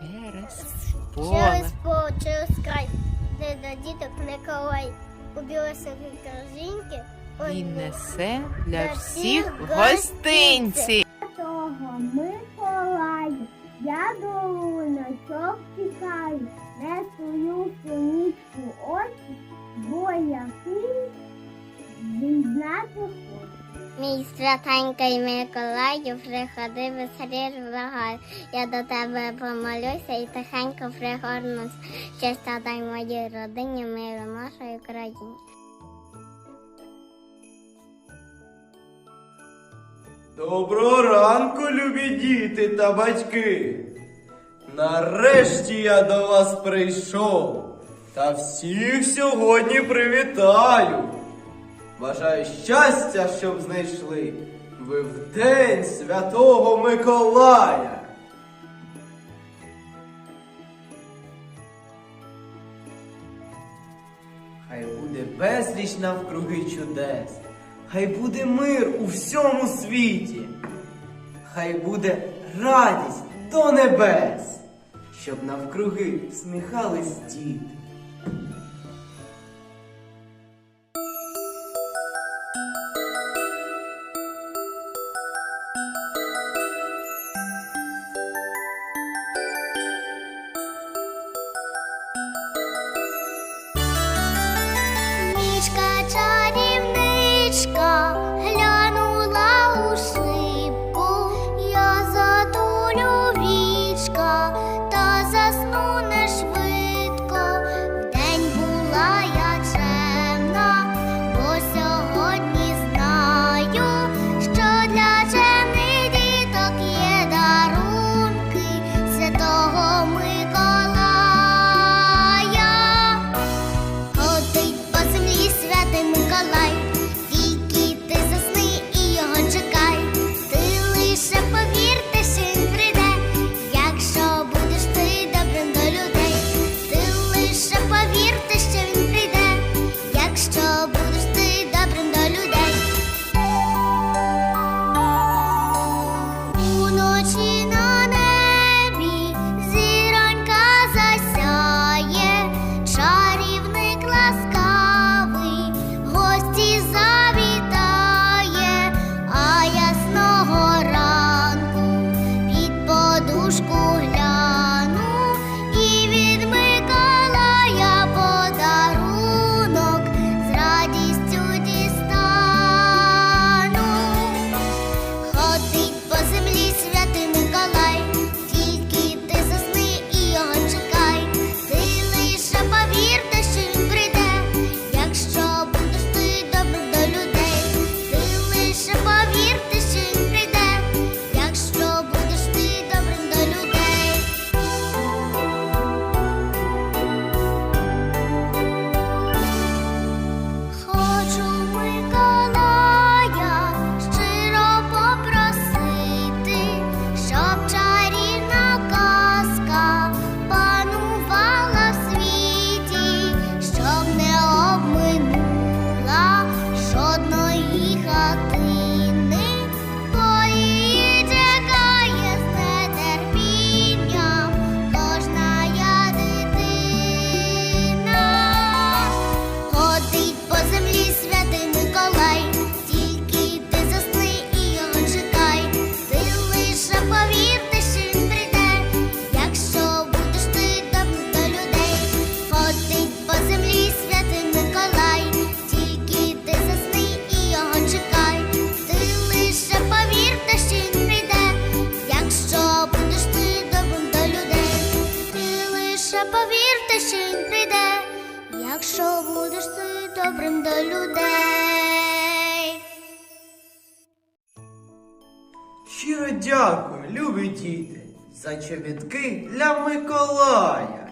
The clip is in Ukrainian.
Через Через поле. через край, де до діток Миколай у білосиній корзинки. І несе для для всіх гостинці. Того Миколаю, я долуночок чекаю, не свою сонічку очі, бо який відзнати хочу. Мій святенький Миколаю, приходи веселіш благаю. Я до тебе помолюся і тихенько пригорнусь. Щастя дай моїй родині, миру нашої країні. Доброго ранку, любі діти та батьки. Нарешті я до вас прийшов та всіх сьогодні привітаю. Бажаю щастя, щоб знайшли ви в день Святого Миколая. Хай буде безліч навкруги чудес, хай буде мир у всьому світі, хай буде радість до небес, щоб навкруги сміхались діти. Якщо будеш ти добрим до людей. Щиро дякую, любі діти, за чобітки для Миколая.